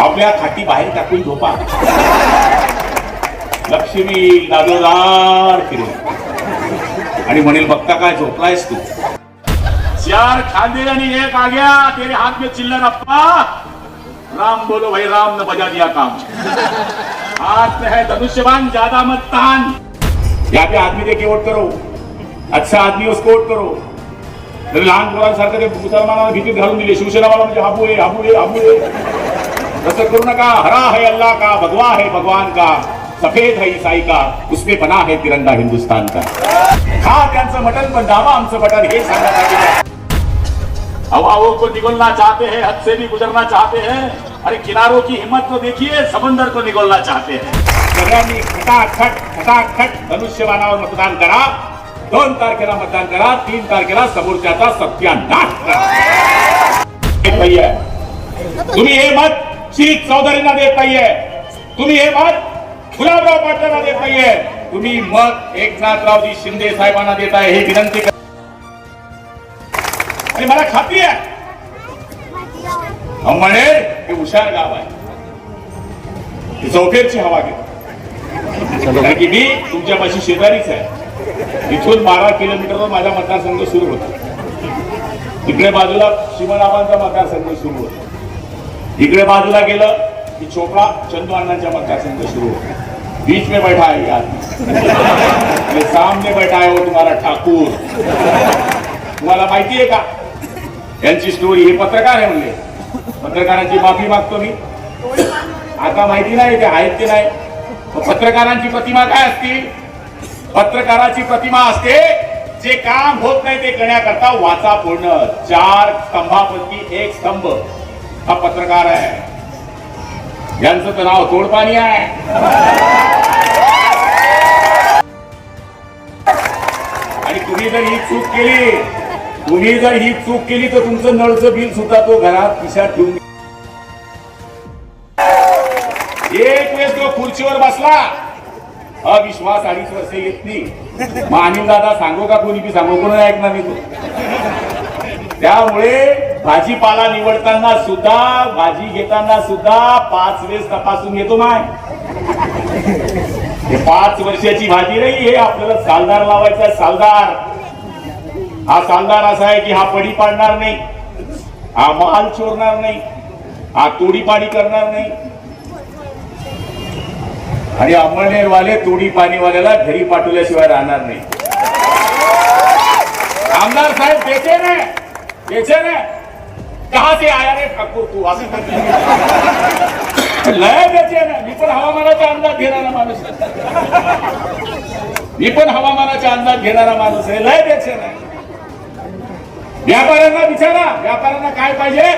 आपल्या खाटी बाहेर टाकून झोपा. लक्ष्मी दादोदार फिरेल आणि म्हणेल बघता काय झोपलायस तू? चार खांदे आणि एक आग्या तेरे हाथ में चिल्लर अप्पा राम बोलो भाई राम ने बजा दिया काम. हाथ में है धनुष्यबान ज्यादा मत तान यहाँ पे आदमी देखे वोट करो. अच्छा आदमी उसको वोट करो. तर लहान पोरांसारखं ते मुसलमानांना भीतीत घालून दिले. शिवसेनावाला म्हणजे हाबू आहे हाबू आहे हाबू आहे तसं करू नका हरा है अल्लाह का, भगवा है भगवान का, सफ़ेद है ईसाई का, उसमें बना है तिरंगा हिंदुस्तान का। खा मटन पण दाबा आमचं बटन हे हवाओं को निगलना चाहते हैं, हद से भी गुजरना चाहते हैं, अरे किनारों की हिम्मत तो देखिए, समंदर को निगलना चाहते हैं। सगळ्यांनी खटाखट खटाखट धनुष्यबाणावर मतदान करा, दोन तारखेला मतदान करा, तीन तारखेला समोरच्याचा सत्यानाश करा। नाहीये तुम्ही मत श्री चौधरींना देत नाहीये. तुम्ही हे मत गुलाबराव पाटलांना देत नाहीये. तुम्ही मत एकनाथरावजी शिंदे साहेबांना देत आहे हे विनंती कर आणि मला खात्री आहे. म्हणे हे हुशार गाव आहे. चौफेरची हवा घेतो. की मी तुमच्यापाशी शेजारीच आहे. इथून बारा किलोमीटरवर माझा मतदारसंघ सुरू होतो. इकडे बाजूला शिवनाबांचा मतदारसंघ सुरू होतो. इकडे बाजूला गेलं की चोपडा चंदू अण्णांच्या मतदारसंघ सुरू होतो. बीच में बैठा है ये सामने बैठा है वो ठाकूर. तुम्हाला माहिती आहे का? यांची स्टोरी हे पत्रकार आहे म्हणले. पत्रकारांची माफी मागतो मी. आता माहिती नाही ते आहेत की नाही? पत्रकारांची प्रतिमा काय असते पत्रकाराची प्रतिमा असते जे काम होत नाही ते करण्याकरता वाचा फोडणं. चार स्तंभापैकी एक स्तंभ. हा पत्रकार आहे. यांचं तर नाव तोडपाणी आहे. आणि तुम्ही जर ही चूक केली तुम्ही जर ही चूक केली तर तुमचं नळचं बिल सुद्धा तो घरात खिशात ठेवून एक वेळेस तो खुर्चीवर बसला. अविश्वास अडीच वर्ष येत नाही. मग अनिल दादा सांगू का कोणी? बी सांगू कोणी ऐकणार नाही तो? त्यामुळे भाजीपाला निवडताना सुद्धा भाजी घेताना सुद्धा पाच वेळेस तपासून घेतो माय. पाच वर्षाची भाजी नाही हे आपल्याला सालदार लावायचा सालदार. हा सालदार असा आहे की हा पडी पाडणार नाही हा माल चोरणार नाही हा तोडीपाडी करणार नाही. आणि अंमळनेरवाले तोडी पाणीवाल्याला घरी पाठवल्याशिवाय राहणार नाही. आमदार साहेब बेचे ने. बेचे ने कहा से आया रे ठाकूर तू? असं लय बेचे ना मी पण हवामानाचा अंदाज घेणारा माणूस मी पण हवामानाचा अंदाज घेणारा माणूस आहे लय बेचे नाही व्यापाऱ्यांना विचारा. व्यापाऱ्यांना काय पाहिजे?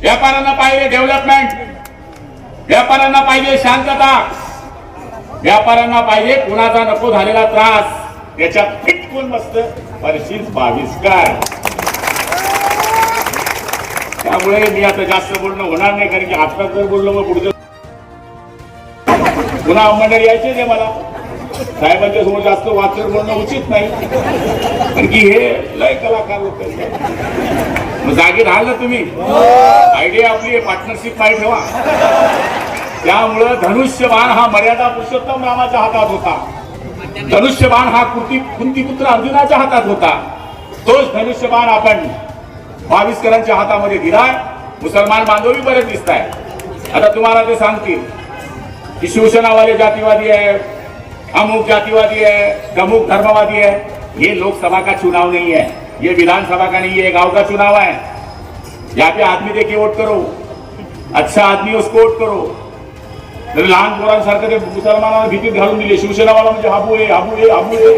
व्यापाऱ्यांना पाहिजे डेव्हलपमेंट व्यापाऱ्यांना पाहिजे शांतता. व्यापाऱ्यांना पाहिजे कुणाचा नको झालेला त्रास. त्याच्यात फिटकून मस्त बावीस काय? त्यामुळे मी आता जास्त बोलणं होणार नाही कारण की आता जर बोललो मग पुढचं पुन्हा अंमलदार यायचे ते मला. साहेबांच्या समोर जास्त वाचर बोलणं उचित नाही. कारण की हे लय कलाकार होते मग जागी राहाल ना तुम्ही. आयडिया आपली पार्टनरशिप पाय ठेवा. त्यामुळं धनुष्यबाण हा मर्यादा पुरुषोत्तम रामाच्या हातात होता. धनुष्यबाण हा कुर्ती कुंतीपुत्र अर्जुनाच्या हातात होता. तोच धनुष्यबाण आपण बावीसकरांच्या हातामध्ये दिलाय. मुसलमान बांधवही बरेच दिसत आहे आता तुम्हाला ते सांगतील की शिवसेनावाले जातीवादी आहे अमुक जातिवादी है गमुक धर्मवादी है ये लोकसभा का चुनाव नहीं है ये विधानसभा का नहीं है ये गांव का चुनाव है यहाँ पे आदमी देखे वोट करो. अच्छा आदमी उसको वोट करो. तर लहान पोरांसारखं ते मुसलमानांना भीतीत घालून दिले. शिवसेनावाला म्हणजे हाबू आहे हाबू आहे हाबू आहे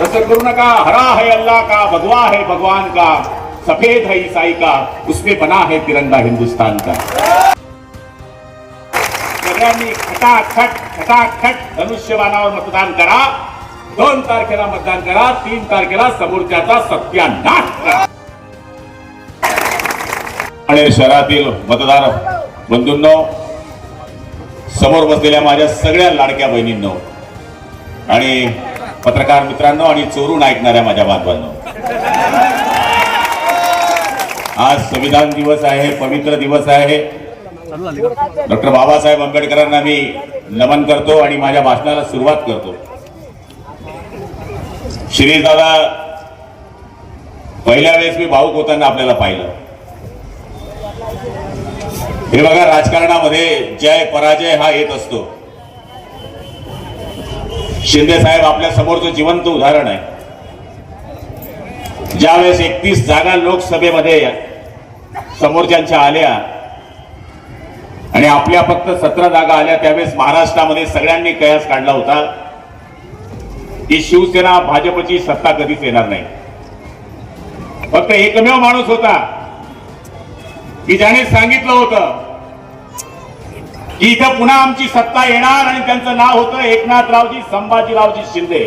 तसं करू नका. हरा है अल्लाह का भगवा है भगवान का. सफेद है ईसाई का उसमें बना है तिरंगा हिंदुस्तान का। सगळ्यांनी खटाखट खटाखट धनुष्यबाणावर मतदान करा दोन तारखेला मतदान करा तीन तारखेला समोरच्याचा सत्यानाश करा। आणि शहरातील मतदार बंधूंनो समोर बसलेल्या माझ्या सगळ्या लाडक्या बहिणींनो आणि पत्रकार मित्रांनो आणि चोरून ऐकणाऱ्या माझ्या बांधवांनो आज संविधान दिवस आहे पवित्र दिवस आहे. डॉक्टर बाबासाहेब आंबेडकरांना मी नमन करतो आणि माझ्या भाषणाला सुरुवात करतो. श्री दादा पहिल्या वेळेस मी भाऊक होताना आपल्याला पाहिलं. हे बघा राजकारणामध्ये जय पराजय हा येत असतो. शिंदे साहेब आपल्या समोरचं जिवंत उदाहरण आहे. ज्यावेळेस एकतीस जागा लोकसभेमध्ये समोरच्यांच्या आल्या. आणि आपल्या फक्त सतरा जागा आल्या त्यावेळेस महाराष्ट्रामध्ये सगळ्यांनी कयास काढला होता की शिवसेना भाजपची सत्ता कधीच येणार नाही. फक्त एकमेव माणूस होता की ज्याने सांगितलं होतं की इथं पुन्हा आमची सत्ता येणार आणि त्यांचं नाव होतं एकनाथरावजी संभाजीरावजी शिंदे.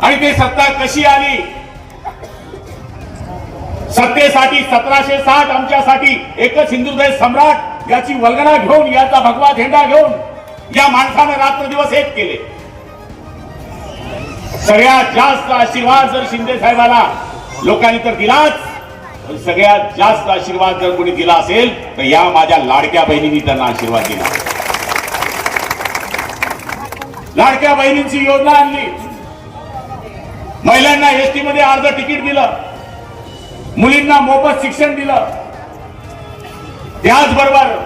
आणि ते सत्ता कशी आली? सत्तेसाठी सतराशे साठ आमच्यासाठी एकच हिंदुदय सम्राट याची वल्गना घेऊन याचा भगवा झेंडा घेऊन या माणसानं रात्र दिवस एक केले. सगळ्यात जास्त आशीर्वाद जर शिंदे साहेबाला लोकांनी तर दिलाच पण सगळ्यात जास्त आशीर्वाद जर कोणी दिला असेल तर या माझ्या लाडक्या बहिणींनी त्यांना आशीर्वाद दिला. लाडक्या बहिणींची योजना आणली. महिलांना एसटी मध्ये अर्ध तिकीट दिलं. मुलींना मोफत शिक्षण दिलं. त्याचबरोबर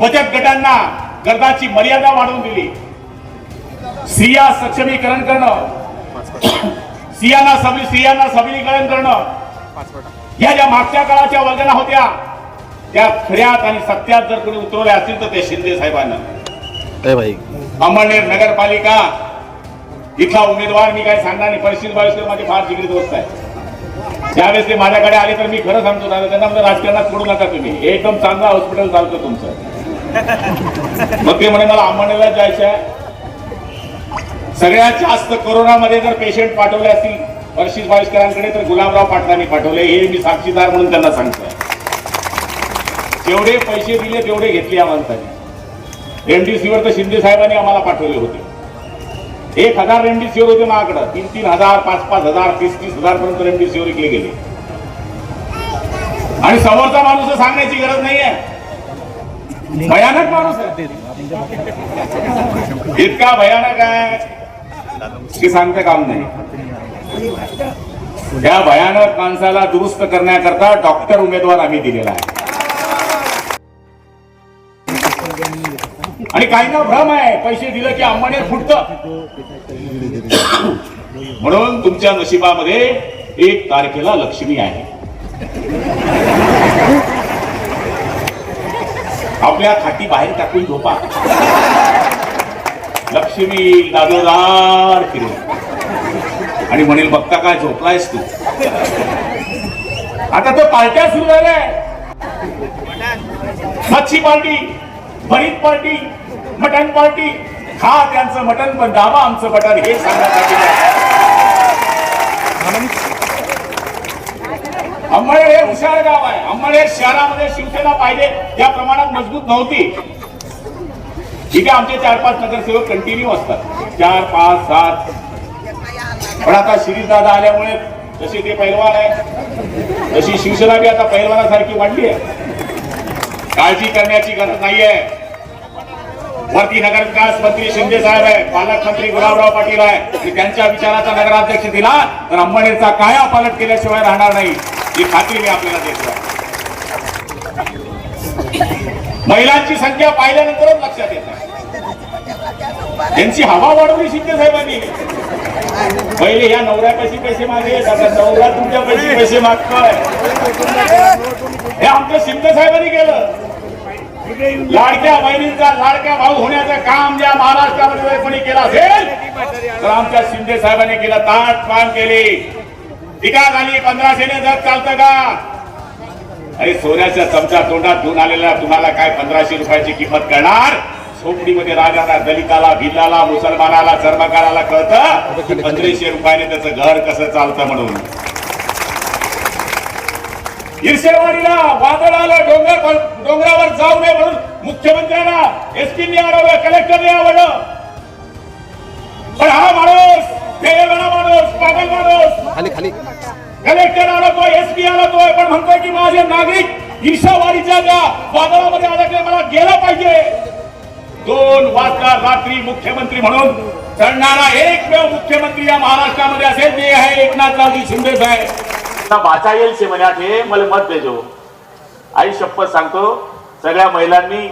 बचत गटांना कर्जाची मर्यादा वाढवून दिली. स्त्रिया सक्षमीकरण करणं. स्त्रियांना सबली स्त्रियांना सबलीकरण करणं. या ज्या मागच्या काळाच्या वल्गना होत्या त्या खऱ्यात आणि सत्यात जर कोणी उतरवल्या असतील तर ते शिंदे साहेबांना. अंमळनेर नगरपालिका इथला उमेदवार मी काय सांगणार नाही. परिस्थिती माझे फार जिगरी दोस्त आहे त्यावेळेस ते माझ्याकडे आले तर मी खरं सांगतो दादा त्यांना म्हणलं राजकारणात पडू नका तुम्ही. एकदम चांगलं हॉस्पिटल चालतं तुमचं. मग ते म्हणे मला अंमळनेरला जायचं आहे सगळ्यात जास्त कोरोनामध्ये जर पेशंट पाठवले असतील वर्षीस बाळेश्वरांकडे तर गुलाबराव पाटलांनी पाठवले. हे मी साक्षीदार म्हणून त्यांना सांगतोय. जेवढे पैसे दिले तेवढे घेतले या माणसाने. रेमडेसिवीर तर शिंदे साहेबांनी आम्हाला पाठवले होते. एक हजार रेमडेसिवीर होते माझ्याकडं. तीन तीन हजार पाच पाच हजार तीस तीस हजार पर्यंत रेमडेसिवीर विकले गेले. आणि समोरचा माणूस सांगण्याची गरज नाहीये. भयानक माणूस आहे. इतका भयानक आहे. की सांगते काम नाही. त्या भयानक माणसाला दुरुस्त करण्याकरता डॉक्टर उमेदवार आम्ही दिलेला आहे. आणि काहींना भ्रम आहे. पैसे दिलं की अंबाने फुटत. म्हणून तुमच्या नशिबामध्ये एक तारखेला लक्ष्मी आहे. आपल्या खाटी बाहेर टाकून झोपा. लक्ष्मी दादोदार फिरेल. आणि म्हणेल बघता काय झोपलायस तू? आता तो पार्ट्या सुरू झाल्या. मच्छी पार्टी भरीत पार्टी मटन पार्टी. खा त्यांचं मटन पण दाबा आमचं मटन हे सांगण्यासाठी अंबळे हे हुशार गाव आहे. अंबळे शहरामध्ये शिवसेना पाहिजे. त्या प्रमाणात मजबूत नव्हती. ठीक आहे आमचे चार पाच नगरसेवक कंटिन्यू असतात. चार पाच सात. पण आता शिरीष दादा आल्यामुळे जसे ते पैलवान आहे तशी शिवसेना बी आता पैलवानासारखी वाढली आहे. काळजी करण्याची गरज नाहीये. वरती नगरविकास मंत्री शिंदे साहेब आहे पालकमंत्री गुलाबराव पाटील आहे त्यांच्या विचाराचा नगराध्यक्ष दिला तर अंबनेरचा काया पालट केल्याशिवाय राहणार नाही ही खात्री मी आपल्याला देतो. महिलांची संख्या पाहिल्यानंतरच लक्षात येत. त्यांची हवा वाढवली शिंदे साहेबांनी. पहिले या नवऱ्यापाशी पैसे मागे आता नवरा तुमच्या पैसे पैसे मागतोय. हे आमच्या शिंदे साहेबांनी केलं. लाडक्या बहिणींचा लाडक्या भाऊ होण्याचं काम ज्या महाराष्ट्रामध्ये जर कोणी केलं असेल तर आमच्या शिंदे साहेबांनी केलं ताट काम केली. टीका झाली पंधराशेने जर चालतं का? अरे सोन्याच्या चमचा तोंडात घेऊन आलेला तुम्हाला काय पंधराशे रुपयाची किंमत करणार? झोपडीमध्ये राजाला दलिताला भिल्लाला मुसलमानाला चर्मकाराला कळतं? पंधराशे रुपयाने त्याचं घर कसं चालतं म्हणून? ईर्षेवाडीला वादळ आलं डोंगर डोंगरावर जाऊ नये म्हणून मुख्यमंत्र्यांना एसपीने अडवलं कलेक्टरने आवडलं. पण हा माणूस वेगळा माणूस पागल माणूस. खाली खाली. कलेक्टर अडवतोय एसपी अडवतोय पण म्हणतोय की माझे नागरिक ईर्षावाडीच्या त्या वादळामध्ये अडकले मला गेलं पाहिजे. दोन वाजता रात्री मुख्यमंत्री म्हणून चढणारा एकमेव मुख्यमंत्री या महाराष्ट्रामध्ये असेल ते आहे एकनाथरावजी शिंदे साहेब. वाचा येईल से म्हणे हे मला मत देजो. आई शपथ सांगतो सगळ्या महिलांनी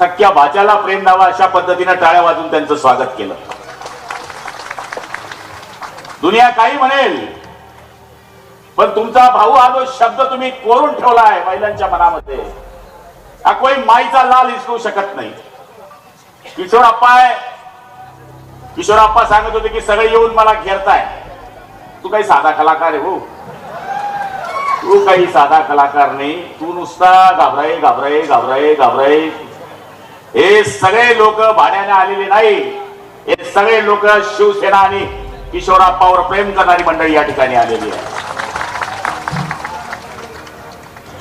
सख्या भाच्याला प्रेम द्यावा अशा पद्धतीने टाळ्या वाजून त्यांचं स्वागत केलं. दुनिया काही म्हणेल पण तुमचा भाऊ हा जो शब्द तुम्ही कोरून ठेवला आहे महिलांच्या मनामध्ये हा कोणी माईचा लाल इसकू शकत नाही. किशोर अप्पा आहे. किशोर अप्पा सांगत होते की सगळे येऊन मला घेरताय. तू काही साधा कलाकार आहे हो. तू काही साधा कलाकार नाही तू नुसता घाबराय घाबराय घाबराय घाबराय हे सगळे लोक भाड्याने आलेले नाही. हे सगळे लोक शिवसेना आणि किशोराप्पावर प्रेम करणारी मंडळी या ठिकाणी आलेली आहे.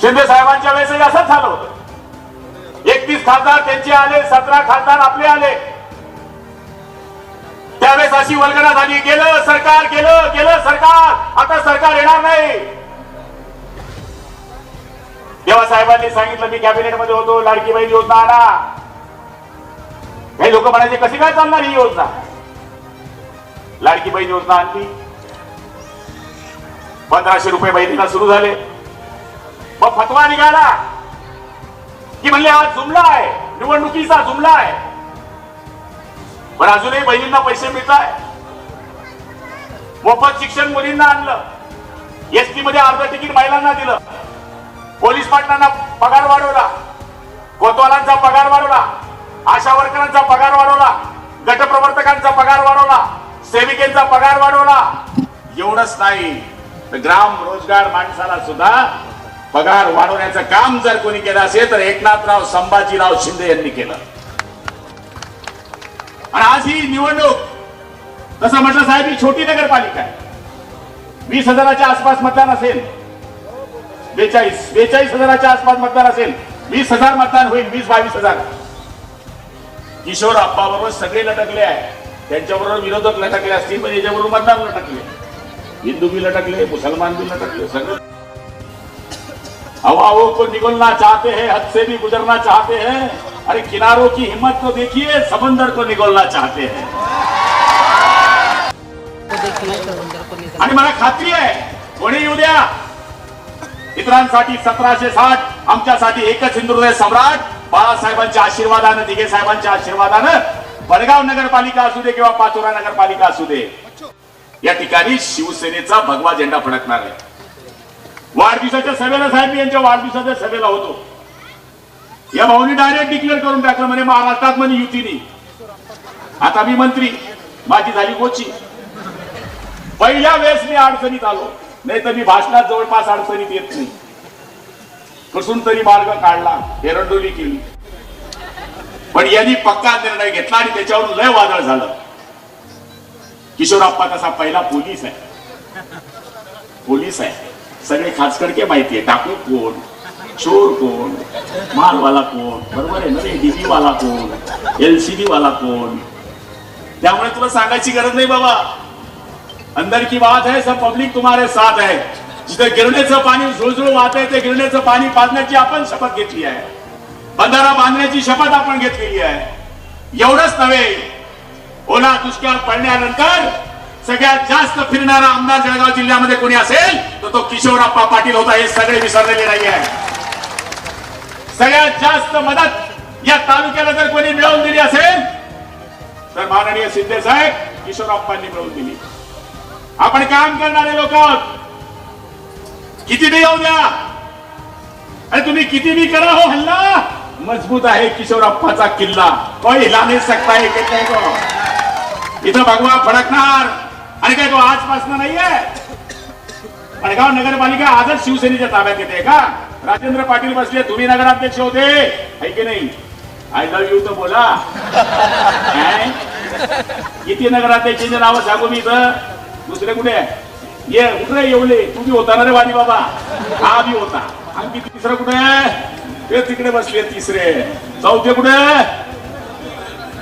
शिंदे साहेबांच्या वेळेस असंच झालं होतं. एकतीस खासदार त्यांचे आले सतरा खासदार आपले आले. त्यावेळेस अशी वल्गना झाली गेलं सरकार गेलं गेलं सरकार. आता सरकार येणार नाही. जेव्हा साहेबांनी सांगितलं मी कॅबिनेटमध्ये होतो लाडकी योजना आणा. काही लोक म्हणायचे कशी काय चालणार ही योजना? लाडकी बहीण योजना आणली. पंधराशे रुपये बहिणीला सुरू झाले. मग फतवा निघाला. की म्हणले हा जुमला आहे निवडणुकीचा जुमला आहे पण अजूनही बहिणींना पैसे मिळत आहे मोफत शिक्षण मुलींना आणलं. एसटी मध्ये अर्ध तिकीट महिलांना दिलं. पोलीस पाटलांना पगार वाढवला कोतवालांचा पगार वाढवला आशा वर्करांचा पगार वाढवला गटप्रवर्तकांचा पगार वाढवला सेविकेचा पगार वाढवला. एवढंच नाही तर ग्राम रोजगार माणसाला सुद्धा पगार वाढवण्याचं काम जर कोणी केलं असेल तर एकनाथराव संभाजीराव शिंदे यांनी केलं. आणि आज ही निवडणूक तसं म्हटलं साहेब ही छोटी नगरपालिका आहे. वीस हजाराच्या आसपास मतदान असेल. बेचाळीस बेचाळीस हजाराच्या आसपास मतदान असेल. वीस हजार मतदान होईल वीस बावीस हजार. किशोर अप्पा बरोबर सगळे लटकले आहे. त्यांच्याबरोबर विरोधक लटकले असतील पण याच्याबरोबर मतदार लटकले. हिंदू बी लटकले मुसलमान भी लटकले सगळे. हवाओं को निगलना चाहते हैं हद से भी गुजरना चाहते हैं. अरे किनारों की हिम्मत तो देखिए समंदर को निगलना चाहते हैं. आणि मला खात्री आहे कोणी येऊ द्या. इतरांसाठी सतराशे साठ आमच्यासाठी एकच हिंदुहृदय सम्राट. बाळासाहेबांच्या आशीर्वादानं दिघे साहेबांच्या आशीर्वादानं बडगाव नगरपालिका असू दे किंवा पाचोरा नगरपालिका असू दे या ठिकाणी शिवसेनेचा भगवा झेंडा फडकणार आहे. वाढदिवसाच्या सभेला साहेब मी यांच्या वाढदिवसाच्या सभेला होतो. या भाऊनी डायरेक्ट डिक्लेअर करून टाकलं म्हणे महाराष्ट्रात म्हणे युतीनी. आता मी मंत्री माझी झाली गोची पहिल्या वेळेस मी अडचणीत आलो. नाही तर मी भाषणात जवळपास अडचणीत येत नाही. कसून तरी मार्ग काढला हेरंडोली केली. पण यांनी पक्का निर्णय घेतला आणि त्याच्यावर लय वादळ झालं. किशोरप्पा तसा पहिला पोलीस आहे. पोलीस आहे. सगळे खासकडके माहिती आहे. टाकू कोण? चोर कोण? मालवाला कोण? बरोबर आहे ना डीबी वाला कोण? एलसीडी वाला कोण? त्यामुळे तुला सांगायची गरज नाही बाबा. अंदर की बात है सब पब्लिक तुम्हारे साथ है। जिथे गिरण्याचं पाणी झुळझुळ वाहत आहे ते गिरण्याचं पाणी पाजण्याची आपण शपथ घेतली आहे बंधारा बांधण्याची शपथ आपण घेतलेली आहे एवढंच नव्हे ओला दुष्काळ पडल्यानंतर सगळ्यात जास्त फिरणारा आमदार जळगाव जिल्ह्यामध्ये कोणी असेल तर तो किशोरप्पा पाटील होता हे सगळे विसरलेले नाही आहे सगळ्यात जास्त मदत या तालुक्याला जर कोणी मिळवून दिली असेल तर माननीय शिंदे साहेब किशोरप्पांनी मिळवून दिली. आपण काम करणारे लोक आहोत. किती बी येऊ द्या. आणि तुम्ही किती बी करा हो हल्ला. मजबूत आहे किशोरप्पाचा किल्ला. कोई हिला नाही सकता. इथं भगवा फडकणार. आणि काय तो आजपासून नाहीये. अडगाव नगरपालिका आजच शिवसेनेच्या ताब्यात येते का? राजेंद्र पाटील बसले तुम्ही नगराध्यक्ष होते. है की नाही? आय लव्ह यू तर बोला? किती नगराध्यक्षांचे नावं सांगू मी इथं? दुसरे कुठे? आहे? ये कुठे येवले? तू बी होता ना रे वाणी बाबा? हा बी होता. आणखी तिसरं कुठे आहे? ते तिकडे बसले तिसरे. चौथे कुठे?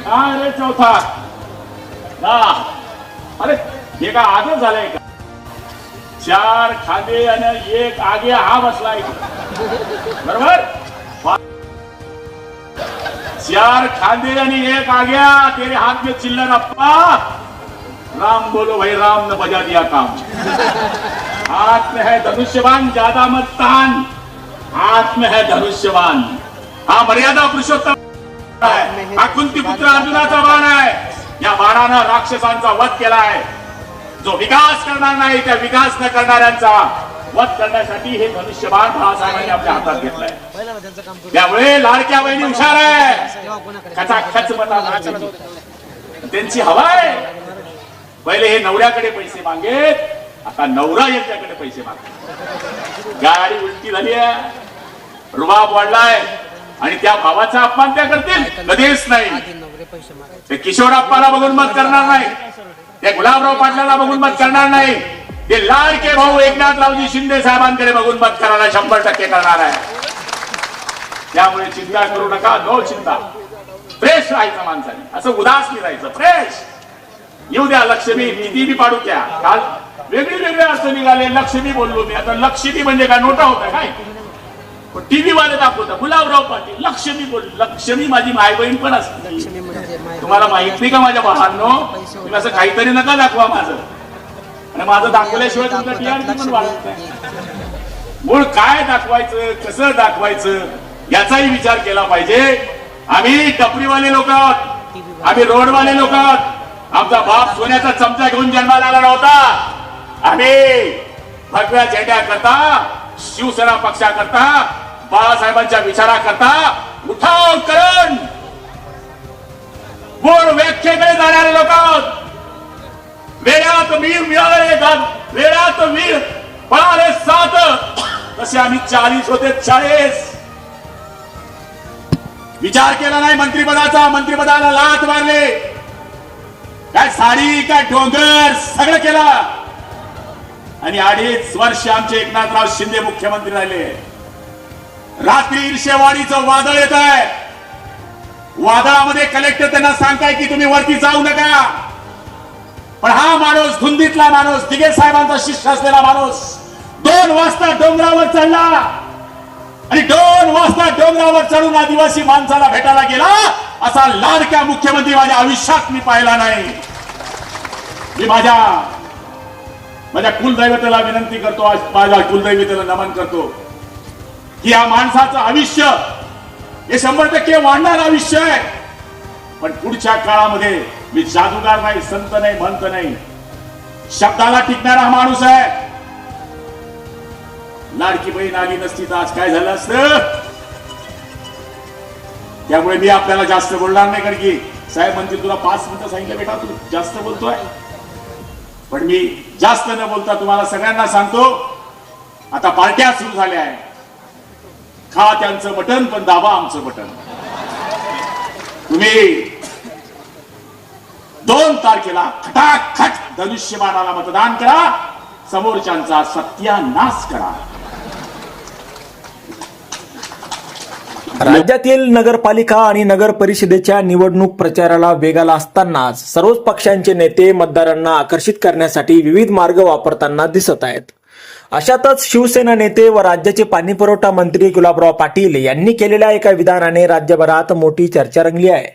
हा रे चौथा. हा अरे हे का आजच झालंय का? चार खांदे आणि एक आगे हा बसलाय बरोबर? चार खांदे आणि एक आग्या तेरे हात में चिल्लर अप्पा. राम बोलो भाई राम ने बजा दिया काम। हाथ में है धनुष्यवान ज्यादा मत तान हाथ में है धनुष्यवान हा मर्यादा पुरुषोत्तम आहे हा कुंती पुत्र अर्जुनाचा बाण आहे। या बाणानं राक्षसांचा वध केलाय। जो विकास करणार नाही त्या विकास न करणाऱ्यांचा वध करण्यासाठी हे धनुष्यबाण बाळासाहेबांनी आपल्या हातात घेतलंय. त्यामुळे लाडक्या बहिणी हुशार आहे कोणाकडे खचा मतात त्यांची हवा आहे. पहिले हे नवऱ्याकडे पैसे मागेत आता नवरा यांच्याकडे पैसे मागत. गाडी उलटी झाली आहे. रुबाब वाढलाय आणि त्या भावाचा अपमान त्या करतील. कधीच नाही. ते किशोर अप्पाला बघून मत करणार नाही. ते गुलाबराव पाटलाला बघून मत करणार नाही. ते लाडके भाऊ एकनाथ रावजी शिंदे साहेबांकडे बघून मत करायला शंभर टक्के करणार आहे. त्यामुळे चिंता करू नका. नो चिंता. फ्रेश राहायचं माणसाने. असं उदास नाही राहायचं. फ्रेश. येऊ द्या लक्ष्मी किती बी पाडू द्या. काल वेगळी वेगळी अर्थ निघाले. लक्ष्मी बोललो मी. आता लक्ष्मी म्हणजे काय? नोटा होता काय? टीव्ही वाले दाखवता. गुलाबराव पाटील लक्ष्मी बोल लक्ष्मी माझी माय बहीण पण असते. म्हणजे तुम्हाला माहीत नाही का माझ्या भावांनो? तुम्ही असं काहीतरी नका दाखवा माझं. आणि माझं दाखवल्याशिवाय तुमचं टीआरपी पण वाढत नाही. मूळ काय दाखवायचं कसं दाखवायचं याचाही विचार केला पाहिजे. आम्ही टपरीवाले लोक आहोत. आम्ही रोडवाले लोक आहोत. आमचा बाप सोन्याचा चमचा घेऊन जन्माला आला नव्हता. आम्ही भगव्या झेंड्या करता शिवसेना पक्षाकरता बाळासाहेबांच्या विचाराकरता उठाव करण. मूळ व्याख्येकडे जाणारे लोक वेळात वीर मिळाले वेळात वीर पळाले सात. तसे आम्ही चाळीस होते चाळीस. विचार केला नाही मंत्रिपदाचा मंत्रिपदाला लात मारले. काय साडी काय डोंगर सगळं केला. आणि अडीच वर्ष आमचे एकनाथराव शिंदे मुख्यमंत्री राहिले. रात्री ईर्षेवाडीचं वादळ येत आहे. वादळामध्ये कलेक्टर त्यांना सांगताय की तुम्ही वरती जाऊ नका. पण हा माणूस धुंदीतला माणूस दिगे साहेबांचा शिष्य असलेला माणूस दोन वाजता डोंगरावर चढला. आणि दोन वाजता डोंगरावर चढून आदिवासी माणसाला भेटायला गेला असा लाडक्या मुख्यमंत्री माझ्या आयुष्यात मी पाहिला नाही. मी माझ्या माझ्या कुलदैवतेला विनंती करतो आज माझ्या कुलदैवतेला नमन करतो की या माणसाचं आयुष्य हे शंभर टक्के वाढणार आयुष्य आहे. पण पुढच्या काळामध्ये मी जादूगार नाही संत नाही म्हणत नाही. शब्दाला टिकणारा हा माणूस आहे. लाडकी बहीण आली नसती तर आज काय झालं असतं? त्यामुळे मी आपल्याला जास्त बोलणार नाही कारण की साहेब म्हणतील तुला पाच मिनिटं सांगितलं बेटा तू जास्त बोलतोय. पण मी जास्त न बोलता तुम्हाला सगळ्यांना सांगतो आता पार्ट्या सुरू झाल्या आहेत. खा त्यांचं बटन पण दाबा आमचं बटन. तुम्ही दोन तारखेला खटाखट धनुष्यबाणाला मतदान करा समोरच्यांचा सत्यानाश करा. राज्यातील नगरपालिका आणि नगर परिषदेच्या निवडणूक प्रचाराला वेगाला असतानाच सर्वच पक्षांचे नेते मतदारांना आकर्षित करण्यासाठी विविध मार्ग वापरताना दिसत आहेत. अशातच शिवसेना नेते व राज्याचे पाणीपुरवठा मंत्री गुलाबराव पाटील यांनी केलेल्या एका विधानाने राज्यभरात मोठी चर्चा रंगली आहे.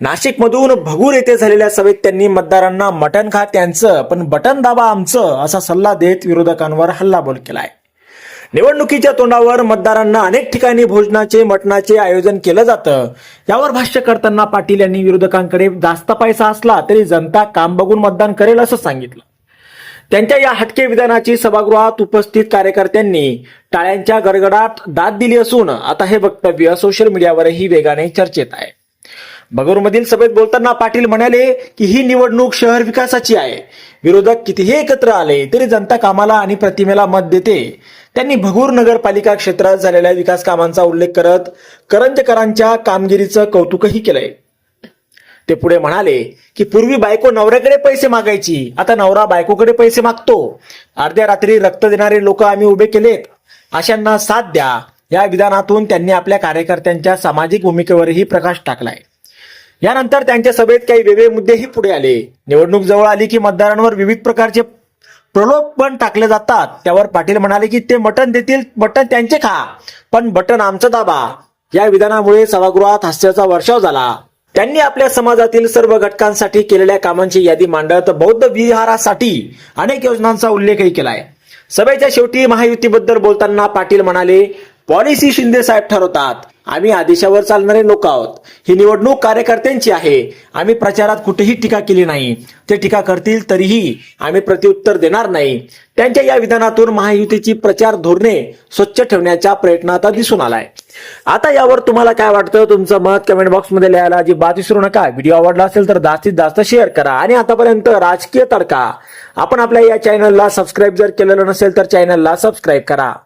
नाशिकमधून भगूर येथे झालेल्या सभेत त्यांनी मतदारांना मटण खा त्यांचं पण बटन दाबा आमचं असा सल्ला देत विरोधकांवर हल्लाबोल केलाय. निवडणुकीच्या तोंडावर मतदारांना अनेक ठिकाणी भोजनाचे मटणाचे आयोजन केलं जातं. यावर भाष्य करताना पाटील यांनी विरोधकांकडे जास्त पैसा असला तरी जनता काम बघून मतदान करेल असं सांगितलं. त्यांच्या या हटके विधानाची सभागृहात उपस्थित कार्यकर्त्यांनी टाळ्यांच्या गडगडाट दाद दिली असून आता हे वक्तव्य सोशल मीडियावरही वेगाने चर्चेत आहे. बगरमधील सभेत बोलताना पाटील म्हणाले की ही निवडणूक शहर विकासाची आहे. विरोधक कितीही एकत्र आले तरी जनता कामाला आणि प्रतिमेला मत देते. त्यांनी भगूर नगरपालिका क्षेत्रात झालेल्या विकास कामांचा उल्लेख करत करंजकरांच्या कामगिरीचं कौतुकही केलंय. ते पुढे म्हणाले की पूर्वी बायको नवऱ्याकडे पैसे मागायची आता नवरा बायकोकडे पैसे मागतो. अर्ध्या रात्री रक्त देणारे लोक आम्ही उभे केलेत. अशांना साथ द्या. या विधानातून त्यांनी आपल्या कार्यकर्त्यांच्या सामाजिक भूमिकेवरही प्रकाश टाकलाय. यानंतर त्यांच्या सभेत काही वेगळे मुद्देही पुढे आले. निवडणूक जवळ आली की मतदारांवर विविध प्रकारचे प्रलोभन टाकले जातात. त्यावर पाटील म्हणाले की ते मटण देतील मटण त्यांचे खा पण बटन आमचं दाबा. या विधानामुळे सभागृहात हास्याचा वर्षाव झाला. त्यांनी आपल्या समाजातील सर्व घटकांसाठी केलेल्या कामांची यादी मांडत बौद्ध विहारासाठी अनेक योजनांचा उल्लेखही केलाय. सभेच्या शेवटी महायुतीबद्दल बोलताना पाटील म्हणाले पॉलिसी शिंदे साहेब ठरवतात. आम्ही आदेशावर चालणारे लोक आहोत. ही निवडणूक कार्यकर्त्यांची आहे. आम्ही प्रचारात कुठेही टीका केली नाही. ते टीका करतील तरीही आम्ही प्रत्युत्तर देणार नाही. त्यांच्या या विधानातून महायुतीची प्रचार धोरणे स्वच्छ ठेवण्याच्या आता दिसून आलाय. आता यावर तुम्हाला काय वाटतं? तुमचं मत कमेंट बॉक्समध्ये लिहायला अजिबात विसरू नका. व्हिडिओ आवडला असेल तर जास्तीत जास्त शेअर करा. आणि आतापर्यंत राजकीय तडका. आपण आपल्या या चॅनलला सबस्क्राईब जर केलेलं नसेल तर चॅनलला सबस्क्राईब करा.